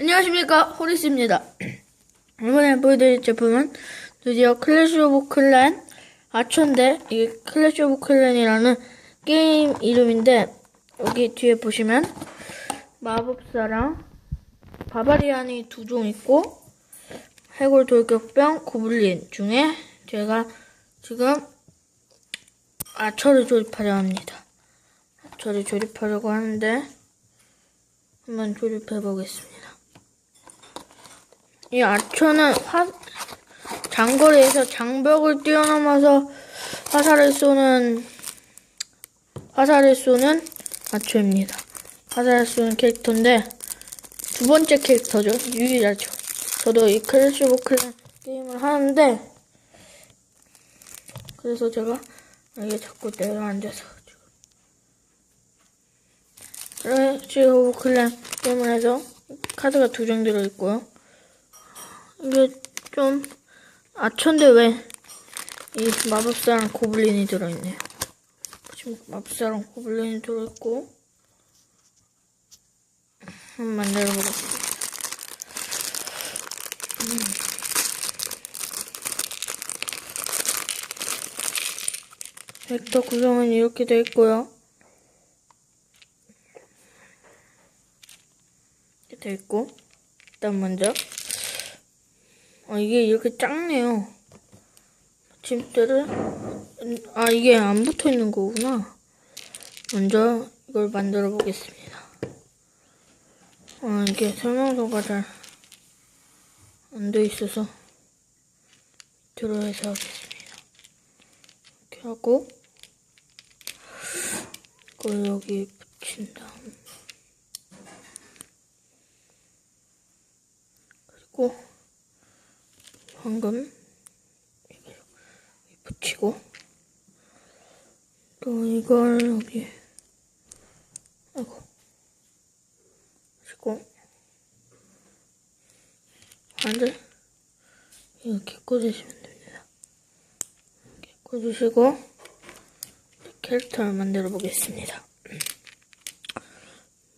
안녕하십니까 호리스입니다. 이번에 보여드릴 제품은 드디어 클래시 오브 클랜 아천데 이게 클래시 오브 클랜이라는 게임 이름인데 여기 뒤에 보시면 마법사랑 바바리안이 두 종 있고 해골 돌격병 고블린 중에 제가 지금 아처를 조립하려 합니다. 아처를 조립하려고 하는데 한번 조립해 보겠습니다 이 아처는 화, 장거리에서 장벽을 뛰어넘어서 화살을 쏘는 화살을 쏘는 아처입니다. 화살을 쏘는 캐릭터인데 두 번째 캐릭터죠. 유일하죠. 저도 이 클래시 오브 클랜 게임을 하는데 그래서 제가 이게 자꾸 내려앉아서 지금 클래시 오브 클랜 게임을 해서 카드가 두 장 들어있고요. 이게 좀 아천데 왜 이 마법사랑 고블린이 들어있네요. 지금 마법사랑 고블린이 들어있고 한번 만들어 보겠습니다. 음. 벡터 구성은 이렇게 되어 있고요. 이렇게 되어 있고 일단 먼저 아, 이게 이렇게 작네요. 침대를, 아, 이게 안 붙어 있는 거구나. 먼저 이걸 만들어 보겠습니다. 아, 이게 설명서가 잘 안 돼 있어서 들어해서 하겠습니다. 이렇게 하고, 이걸 여기 붙인 다음, 그리고, 여기 붙이고 또 이걸 여기 아이고 붙이고 반을 이렇게 꽂으시면 됩니다. 이렇게 꽂으시고 캐릭터를 만들어 보겠습니다.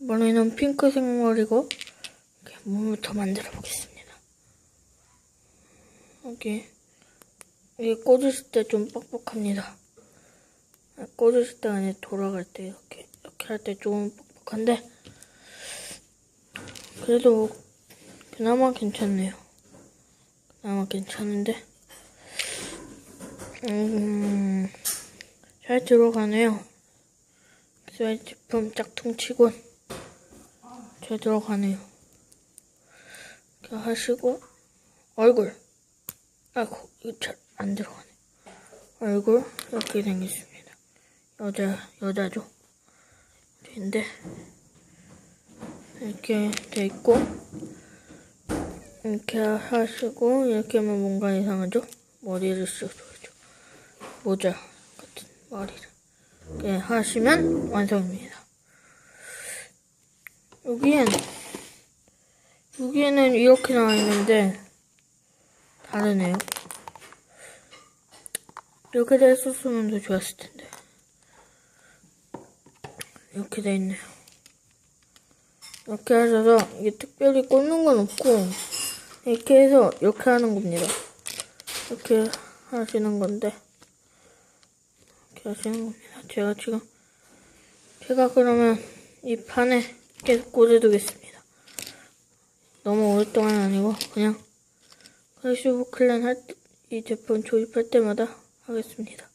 이번에는 핑크색 머리고 이렇게 몸부터 만들어 보겠습니다. 여기 이게 꽂으실 때 좀 뻑뻑합니다. 아, 꽂으실 때 아니 돌아갈 때 이렇게 이렇게 할 때 좀 뻑뻑한데 그래도 그나마 괜찮네요. 그나마 괜찮은데 음, 잘 들어가네요. 스웨이 제품 짝퉁치곤 잘 들어가네요. 이렇게 하시고 얼굴 아이고, 이거 잘 안 들어가네. 얼굴, 이렇게 생겼습니다. 여자, 여자죠. 근데, 이렇게 돼 있고, 이렇게 하시고, 이렇게 하면 뭔가 이상하죠? 머리를 쓰셔야죠. 모자 같은 머리를. 이렇게 하시면 완성입니다. 여기엔, 여기에는 이렇게 나와 있는데, 다르네요. 이렇게 돼 있었으면 더 좋았을 텐데. 이렇게 돼 있네요. 이렇게 하셔서 이게 특별히 꽂는 건 없고 이렇게 해서 이렇게 하는 겁니다. 이렇게 하시는 건데 이렇게 하시는 겁니다. 제가 지금 제가 그러면 이 판에 계속 꽂아두겠습니다. 너무 오랫동안 아니고 그냥 오브 클랜 할 때, 이 제품 조립할 때마다 하겠습니다.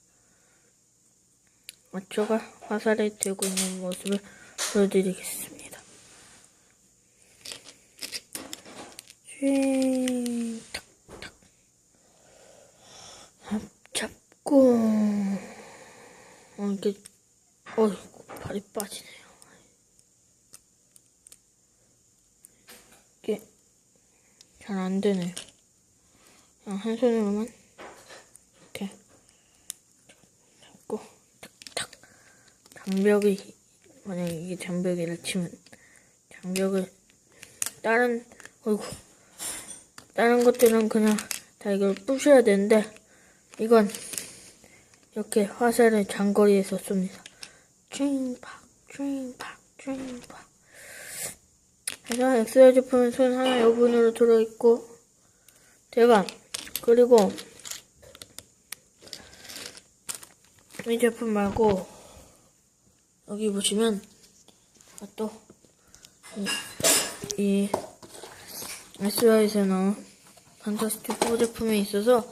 마초가 화살에 들고 있는 모습을 보여드리겠습니다. 쥐, 탁, 탁. 잡, 잡고, 어, 이게, 어이구, 발이 빠지네요. 이게, 잘 안 되네요. 그냥 한 손으로만? 이렇게. 잡고 탁탁. 장벽이 만약에 이게 장벽이라 치면. 장벽을 다른 어이구. 다른 것들은 그냥 다 이걸 부셔야 되는데 이건 이렇게 화살을 장거리에서 쏩니다. 쭝팍 쭝팍 쭝팍. 그래서 엑스라이 제품은 손 하나 여분으로 들어있고 대강 그리고 이 제품 말고 여기 보시면 또 이 SY에서 나온 판타스틱 4 제품이 있어서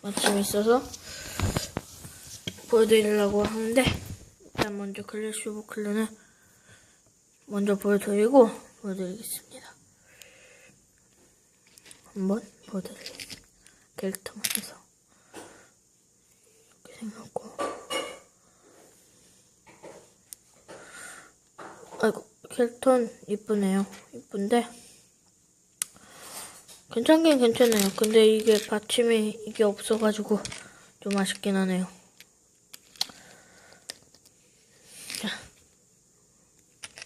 마침 있어서 보여드리려고 하는데 일단 먼저 클래시 오브 클랜을 먼저 보여드리고 보여드리겠습니다. 한번 보여드리겠습니다. 캐릭터만 해서 이렇게 생겼고 아이고 캐릭터는 이쁘네요. 이쁜데 괜찮긴 괜찮아요. 근데 이게 받침이 이게 없어가지고 좀 아쉽긴 하네요. 자,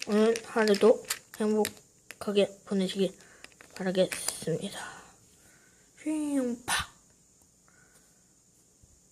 오늘 하루도 행복하게 보내시길 바라겠습니다. Vem, pá.